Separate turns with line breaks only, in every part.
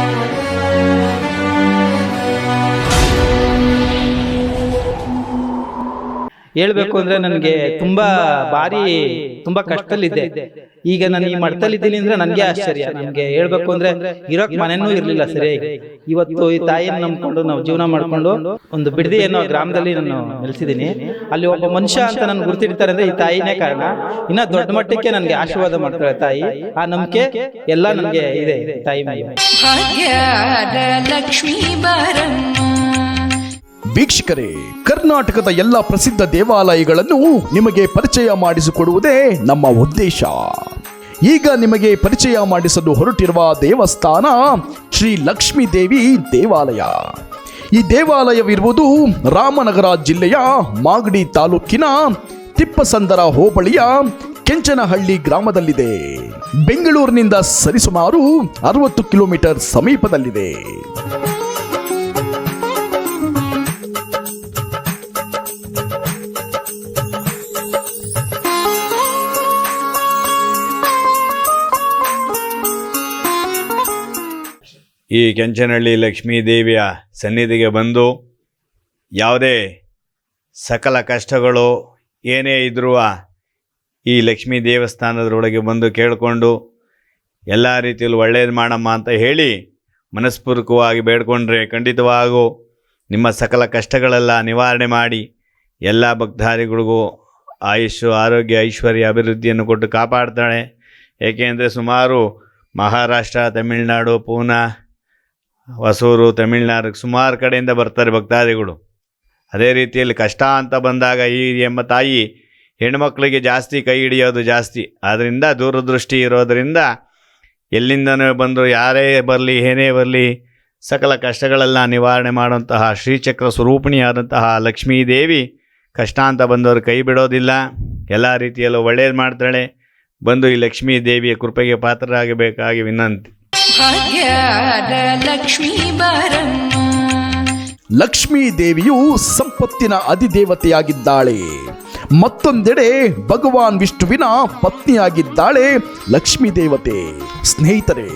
Thank you. ಹೇಳ್ಬೇಕು ಅಂದ್ರೆ ನನಗೆ ತುಂಬಾ ಬಾರಿ ತುಂಬಾ ಕಷ್ಟದಲ್ಲಿದ್ದೆ ಈಗ ನಾನು ಈ ಮಠದಲ್ಲಿದ್ದೀನಿ ಅಂದ್ರೆ ನನಗೆ ಆಶ್ಚರ್ಯ. ನನಗೆ ಹೇಳ್ಬೇಕು ಅಂದ್ರೆ ಇರೋಕ್ ಮನೆನೂ ಇರ್ಲಿಲ್ಲ ಸರಿಯಾಗಿ. ಇವತ್ತು ಈ ತಾಯಿಯನ್ನು ನಂಬ್ಕೊಂಡು ನಾವು ಜೀವನ ಮಾಡ್ಕೊಂಡು ಒಂದು ಬಿಡದಿ ಅನ್ನೋ ಗ್ರಾಮದಲ್ಲಿ ನಾನು ನೆಲೆಸಿದ್ದೀನಿ. ಅಲ್ಲಿ ಒಬ್ಬ ಮನುಷ್ಯ ಅಂತ ನನ್ಗೆ ಗುರ್ತಿಡ್ತಾರೆ ಅಂದ್ರೆ ಈ ತಾಯಿನೇ ಕಾರಣ. ಇನ್ನ ದೊಡ್ಡ ಮಟ್ಟಕ್ಕೆ ನನಗೆ ಆಶೀರ್ವಾದ ಮಾಡ್ತಾಳೆ ತಾಯಿ. ಆ ನಂಬಿಕೆ ಎಲ್ಲ ನನಗೆ ಇದೆ ತಾಯಿ
ಲಕ್ಷ್ಮೀ ಬಾರಮ್ಮ
ವೀಕ್ಷಕರೇ, ಕರ್ನಾಟಕದ ಎಲ್ಲ ಪ್ರಸಿದ್ಧ ದೇವಾಲಯಗಳನ್ನು ನಿಮಗೆ ಪರಿಚಯ ಮಾಡಿಸಿಕೊಡುವುದೇ ನಮ್ಮ ಉದ್ದೇಶ. ಈಗ ನಿಮಗೆ ಪರಿಚಯ ಮಾಡಿಸಲು ಹೊರಟಿರುವ ದೇವಸ್ಥಾನ ಶ್ರೀ ಲಕ್ಷ್ಮೀ ದೇವಿ ದೇವಾಲಯ. ಈ ದೇವಾಲಯವಿರುವುದು ರಾಮನಗರ ಜಿಲ್ಲೆಯ ಮಾಗಡಿ ತಾಲೂಕಿನ ತಿಪ್ಪಸಂದರ ಹೋಬಳಿಯ ಕೆಂಚನಹಳ್ಳಿ ಗ್ರಾಮದಲ್ಲಿದೆ. ಬೆಂಗಳೂರಿನಿಂದ ಸರಿಸುಮಾರು ಅರವತ್ತು ಕಿಲೋಮೀಟರ್ ಸಮೀಪದಲ್ಲಿದೆ.
ಈ ಕೆಂಚನಹಳ್ಳಿ ಲಕ್ಷ್ಮೀ ದೇವಿಯ ಸನ್ನಿಧಿಗೆ ಬಂದು ಯಾವುದೇ ಸಕಲ ಕಷ್ಟಗಳು ಏನೇ ಇದ್ರೂ ಈ ಲಕ್ಷ್ಮೀ ದೇವಸ್ಥಾನದೊಳಗೆ ಬಂದು ಕೇಳಿಕೊಂಡು ಎಲ್ಲ ರೀತಿಯಲ್ಲಿ ಒಳ್ಳೇದು ಮಾಡಮ್ಮ ಅಂತ ಹೇಳಿ ಮನಸ್ಪೂರ್ವಕವಾಗಿ ಬೇಡ್ಕೊಂಡ್ರೆ ಖಂಡಿತವಾಗೂ ನಿಮ್ಮ ಸಕಲ ಕಷ್ಟಗಳೆಲ್ಲ ನಿವಾರಣೆ ಮಾಡಿ ಎಲ್ಲ ಭಕ್ತಾದಿಗಳಿಗೂ ಆಯುಷ್, ಆರೋಗ್ಯ, ಐಶ್ವರ್ಯ, ಅಭಿವೃದ್ಧಿಯನ್ನು ಕೊಟ್ಟು ಕಾಪಾಡ್ತಾಳೆ. ಏಕೆಂದರೆ ಸುಮಾರು ಮಹಾರಾಷ್ಟ್ರ, ತಮಿಳುನಾಡು, ಪೂನಾ ಹೊಸೂರು, ತಮಿಳ್ನಾಡು ಸುಮಾರು ಕಡೆಯಿಂದ ಬರ್ತಾರೆ ಭಕ್ತಾದಿಗಳು. ಅದೇ ರೀತಿಯಲ್ಲಿ ಕಷ್ಟ ಅಂತ ಬಂದಾಗ ಈ ಎಂಬ ತಾಯಿ ಹೆಣ್ಮಕ್ಳಿಗೆ ಜಾಸ್ತಿ ಕೈ ಹಿಡಿಯೋದು ಜಾಸ್ತಿ. ಆದ್ದರಿಂದ ದೂರದೃಷ್ಟಿ ಇರೋದರಿಂದ ಎಲ್ಲಿಂದನೂ ಬಂದರು ಯಾರೇ ಬರಲಿ, ಏನೇ ಬರಲಿ, ಸಕಲ ಕಷ್ಟಗಳೆಲ್ಲ ನಿವಾರಣೆ ಮಾಡುವಂತಹ ಶ್ರೀಚಕ್ರ ಸ್ವರೂಪಿಣಿಯಾದಂತಹ ಲಕ್ಷ್ಮೀ ದೇವಿ ಕಷ್ಟ ಅಂತ ಬಂದವರು ಕೈ ಬಿಡೋದಿಲ್ಲ. ಎಲ್ಲ ರೀತಿಯಲ್ಲೂ ಒಳ್ಳೇದು ಮಾಡ್ತಾಳೆ. ಬಂದು ಈ ಲಕ್ಷ್ಮೀ ದೇವಿಯ ಕೃಪೆಗೆ ಪಾತ್ರರಾಗಬೇಕಾಗಿ ವಿನಂತಿ.
ಭಾಗ್ಯದ ಲಕ್ಷ್ಮೀ ಬಾರಮ್ಮ.
ಲಕ್ಷ್ಮೀ ದೇವಿಯು ಸಂಪತ್ತಿನ ಅಧಿದೇವತೆಯಾಗಿದ್ದಾಳೆ. ಮತ್ತೊಂದೆಡೆ ಭಗವಾನ್ ವಿಷ್ಣುವಿನ ಪತ್ನಿಯಾಗಿದ್ದಾಳೆ ಲಕ್ಷ್ಮೀ ದೇವತೆ. ಸ್ನೇಹಿತರೆ,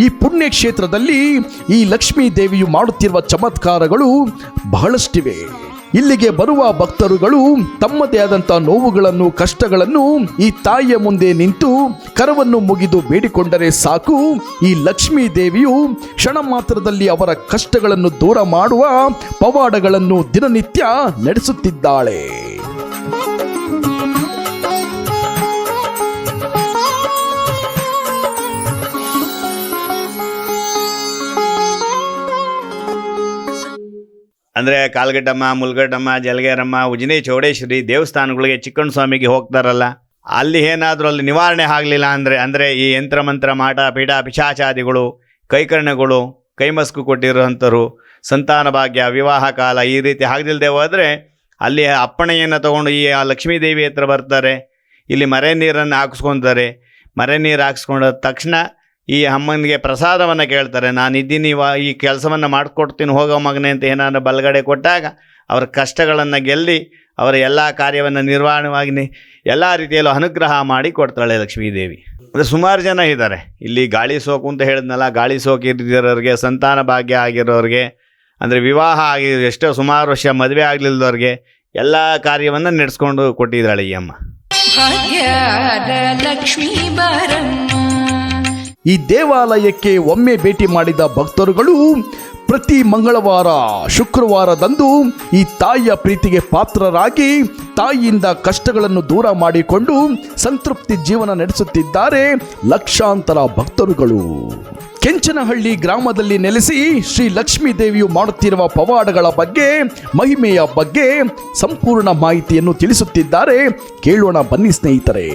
ಈ ಪುಣ್ಯಕ್ಷೇತ್ರದಲ್ಲಿ ಈ ಲಕ್ಷ್ಮೀ ದೇವಿಯು ಮಾಡುತ್ತಿರುವ ಚಮತ್ಕಾರಗಳು ಬಹಳಷ್ಟಿವೆ. ಇಲ್ಲಿಗೆ ಬರುವ ಭಕ್ತರುಗಳು ತಮ್ಮದೇ ಆದಂತಹ ನೋವುಗಳನ್ನು, ಕಷ್ಟಗಳನ್ನು ಈ ತಾಯಿಯ ಮುಂದೆ ನಿಂತು ಕರವನ್ನು ಮುಗಿದು ಬೇಡಿಕೊಂಡರೆ ಸಾಕು. ಈ ಲಕ್ಷ್ಮೀ ದೇವಿಯು ಕ್ಷಣ ಮಾತ್ರದಲ್ಲಿ ಅವರ ಕಷ್ಟಗಳನ್ನು ದೂರ ಮಾಡುವ ಪವಾಡಗಳನ್ನು ದಿನನಿತ್ಯ ನಡೆಸುತ್ತಿದ್ದಾಳೆ.
ಅಂದರೆ ಕಾಲ್ಗಡ್ಡಮ್ಮ, ಮುಲ್ಗಡ್ಡಮ್ಮ, ಜಲಗೇರಮ್ಮ, ಉಜಿನಿ, ಚೌಡೇಶ್ವರಿ ದೇವಸ್ಥಾನಗಳಿಗೆ ಚಿಕ್ಕಣ್ಣ ಸ್ವಾಮಿಗೆ ಹೋಗ್ತಾರಲ್ಲ, ಅಲ್ಲಿ ಏನಾದರೂ ಅಲ್ಲಿ ನಿವಾರಣೆ ಆಗಲಿಲ್ಲ ಅಂದರೆ ಅಂದರೆ ಈ ಯಂತ್ರ ಮಂತ್ರ, ಮಾಟ, ಪೀಠ, ಪಿಶಾಚಾದಿಗಳು, ಕೈಕರ್ಣಗಳು, ಕೈಮಸ್ಕು ಕೊಟ್ಟಿರುವಂಥರು ಸಂತಾನ ಭಾಗ್ಯ, ವಿವಾಹ ಕಾಲ ಈ ರೀತಿ ಆಗದಿಲ್ಲದೆ ಹೋದರೆ ಅಲ್ಲಿ ಅಪ್ಪಣೆಯನ್ನು ತಗೊಂಡು ಈ ಆ ಲಕ್ಷ್ಮೀ ದೇವಿ ಹತ್ರ ಬರ್ತಾರೆ, ಇಲ್ಲಿ ಮರೆ ನೀರನ್ನು ಹಾಕಿಸ್ಕೊತಾರೆ, ಮರೆ ನೀರು ಹಾಕ್ಸ್ಕೊಂಡ ತಕ್ಷಣ ಈ ಅಮ್ಮನಿಗೆ ಪ್ರಸಾದವನ್ನು ಕೇಳ್ತಾರೆ ನಾನು ಇದ್ದೀನಿ ಇವ ಈ ಕೆಲಸವನ್ನು ಮಾಡಿಕೊಡ್ತೀನಿ, ಹೋಗೋ ಮಗನೇ ಅಂತ ಏನಾದ್ರು ಬಲಗಡೆ ಕೊಟ್ಟಾಗ ಅವರ ಕಷ್ಟಗಳನ್ನು ಗೆಲ್ಲಿ ಅವರ ಎಲ್ಲ ಕಾರ್ಯವನ್ನು ನಿರ್ವಹಣವಾಗಿ ಎಲ್ಲ ರೀತಿಯಲ್ಲೂ ಅನುಗ್ರಹ ಮಾಡಿ ಕೊಡ್ತಾಳೆ ಲಕ್ಷ್ಮೀದೇವಿ. ಅಂದರೆ ಸುಮಾರು ಜನ ಇದ್ದಾರೆ. ಇಲ್ಲಿ ಗಾಳಿ ಸೋಕು ಅಂತ ಹೇಳಿದ್ನಲ್ಲ, ಗಾಳಿ ಸೋಕಿದ್ದಿರೋರಿಗೆ, ಸಂತಾನ ಭಾಗ್ಯ ಆಗಿರೋರಿಗೆ, ಅಂದರೆ ವಿವಾಹ ಆಗಿ ಎಷ್ಟೋ ಸುಮಾರು ವರ್ಷ ಮದುವೆ ಆಗಲಿಲ್ಲದವ್ರಿಗೆ ಎಲ್ಲ ಕಾರ್ಯವನ್ನು ನಡೆಸ್ಕೊಂಡು ಕೊಟ್ಟಿದ್ದಾಳೆ ಈ ಅಮ್ಮ.
ಈ ದೇವಾಲಯಕ್ಕೆ ಒಮ್ಮೆ ಭೇಟಿ ಮಾಡಿದ ಭಕ್ತರುಗಳು ಪ್ರತಿ ಮಂಗಳವಾರ, ಶುಕ್ರವಾರದಂದು ಈ ತಾಯಿಯ ಪ್ರೀತಿಗೆ ಪಾತ್ರರಾಗಿ ತಾಯಿಯಿಂದ ಕಷ್ಟಗಳನ್ನು ದೂರ ಮಾಡಿಕೊಂಡು ಸಂತೃಪ್ತಿ ಜೀವನ ನಡೆಸುತ್ತಿದ್ದಾರೆ ಲಕ್ಷಾಂತರ ಭಕ್ತರುಗಳು. ಕೆಂಚನಹಳ್ಳಿ ಗ್ರಾಮದಲ್ಲಿ ನೆಲೆಸಿ ಶ್ರೀ ಲಕ್ಷ್ಮೀ ದೇವಿಯು ಮಾಡುತ್ತಿರುವ ಪವಾಡಗಳ ಬಗ್ಗೆ, ಮಹಿಮೆಯ ಬಗ್ಗೆ ಸಂಪೂರ್ಣ ಮಾಹಿತಿಯನ್ನು ತಿಳಿಸುತ್ತಿದ್ದಾರೆ. ಕೇಳೋಣ ಬನ್ನಿ ಸ್ನೇಹಿತರೆ.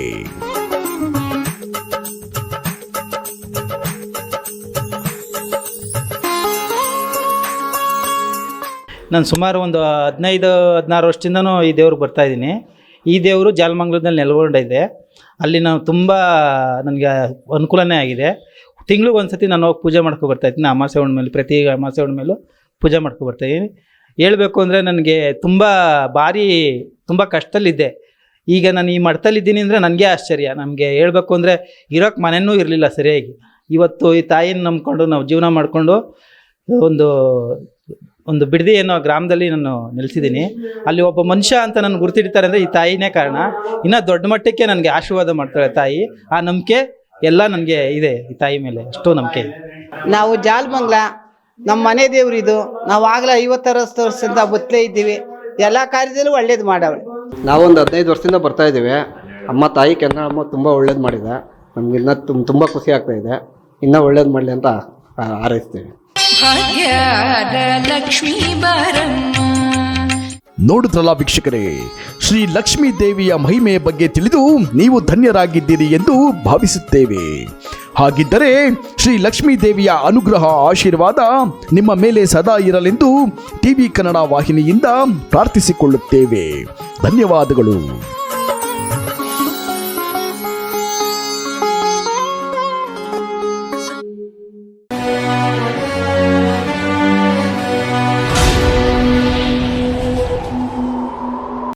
ನಾನು ಸುಮಾರು ಒಂದು ಹದಿನೈದು, ಹದಿನಾರು ವರ್ಷದಿಂದನೂ ಈ ದೇವ್ರಿಗೆ ಬರ್ತಾ ಇದ್ದೀನಿ. ಈ ದೇವರು ಜಾಲಮಂಗ್ಲದಲ್ಲಿ ನೆಲೆಗೊಂಡಿದೆ. ಅಲ್ಲಿ ನಾವು ತುಂಬ ನನಗೆ ಅನುಕೂಲನೇ ಆಗಿದೆ. ತಿಂಗ್ಳಿಗೆ ಒಂದು ಸತಿ ನಾನು ಹೋಗಿ ಪೂಜೆ ಮಾಡ್ಕೊ ಬರ್ತಾ ಇದ್ದೀನಿ. ಅಮಾಸೆ ಮೇಲೆ ಪ್ರತಿ ಅಮಾಸೆ ಹುಣ್ಣಿಮೆಲೂ ಪೂಜೆ ಮಾಡ್ಕೊ ಬರ್ತಾ ಇದ್ದೀನಿ. ಹೇಳ್ಬೇಕು ಅಂದರೆ ನನಗೆ ತುಂಬ ಭಾರಿ, ತುಂಬ ಕಷ್ಟದಲ್ಲಿದ್ದೆ. ಈಗ ನಾನು ಈ ಮಠದಲ್ಲಿದ್ದೀನಿ ಅಂದರೆ ನನಗೆ ಆಶ್ಚರ್ಯ. ನಮಗೆ ಹೇಳಬೇಕು ಅಂದರೆ ಇರೋಕ್ಕೆ ಮನೆಯೂ ಇರಲಿಲ್ಲ ಸರಿಯಾಗಿ. ಇವತ್ತು ಈ ತಾಯಿನ ನಂಬ್ಕೊಂಡು ನಾವು ಜೀವನ ಮಾಡಿಕೊಂಡು ಒಂದು ಒಂದು ಬಿಡದಿ ಅನ್ನೋ ಗ್ರಾಮದಲ್ಲಿ ನಾನು ನೆಲೆಸಿದ್ದೀನಿ. ಅಲ್ಲಿ ಒಬ್ಬ ಮನುಷ್ಯ ಅಂತ ನನ್ನ ಗುರುತಿಡ್ತಾರೆ ಅಂದರೆ ಈ ತಾಯಿನೇ ಕಾರಣ. ಇನ್ನೂ ದೊಡ್ಡ ಮಟ್ಟಕ್ಕೆ ನನಗೆ ಆಶೀರ್ವಾದ ಮಾಡ್ತಾಳೆ ತಾಯಿ. ಆ ನಂಬಿಕೆ ಎಲ್ಲ ನನಗೆ ಇದೆ ಈ ತಾಯಿ ಮೇಲೆ ಎಷ್ಟೋ ನಂಬಿಕೆ
ನಾವು ಜಾಲ್ಮಂಗ್ಲ ನಮ್ಮ ಮನೆ ದೇವ್ರು ಇದು. ನಾವು ಆಗಲೇ ಐವತ್ತರಷ್ಟು ವರ್ಷದಿಂದ ಬತ್ತಲೇ ಇದ್ದೀವಿ. ಎಲ್ಲ ಕಾರ್ಯದಲ್ಲೂ ಒಳ್ಳೇದು ಮಾಡವಳೆ.
ನಾವೊಂದು ಹದಿನೈದು ವರ್ಷದಿಂದ ಬರ್ತಾ ಇದ್ದೀವಿ. ಅಮ್ಮ ತಾಯಿ ಕೆನ್ನಮ್ಮ ತುಂಬ ಒಳ್ಳೇದು ಮಾಡಿದೆ. ನಮ್ಗೆ ಇನ್ನೂ ತುಂಬ ತುಂಬ ಖುಷಿ ಆಗ್ತಾ ಇದೆ. ಇನ್ನೂ ಒಳ್ಳೇದು ಮಾಡಲಿ ಅಂತ ಹಾರೈಸ್ತೀವಿ
ಭಾಗ್ಯದ
ನೋಡಿದ್ರಲ್ಲ ವೀಕ್ಷಕರೇ, ಶ್ರೀ ಲಕ್ಷ್ಮೀ ದೇವಿಯ ಮಹಿಮೆಯ ಬಗ್ಗೆ ತಿಳಿದು ನೀವು ಧನ್ಯರಾಗಿದ್ದೀರಿ ಎಂದು ಭಾವಿಸುತ್ತೇವೆ. ಹಾಗಿದ್ದರೆ ಶ್ರೀ ಲಕ್ಷ್ಮೀ ದೇವಿಯ ಅನುಗ್ರಹ ಆಶೀರ್ವಾದ ನಿಮ್ಮ ಮೇಲೆ ಸದಾ ಇರಲೆಂದು ಟಿವಿ ಕನ್ನಡ ವಾಹಿನಿಯಿಂದ ಪ್ರಾರ್ಥಿಸಿಕೊಳ್ಳುತ್ತೇವೆ. ಧನ್ಯವಾದಗಳು.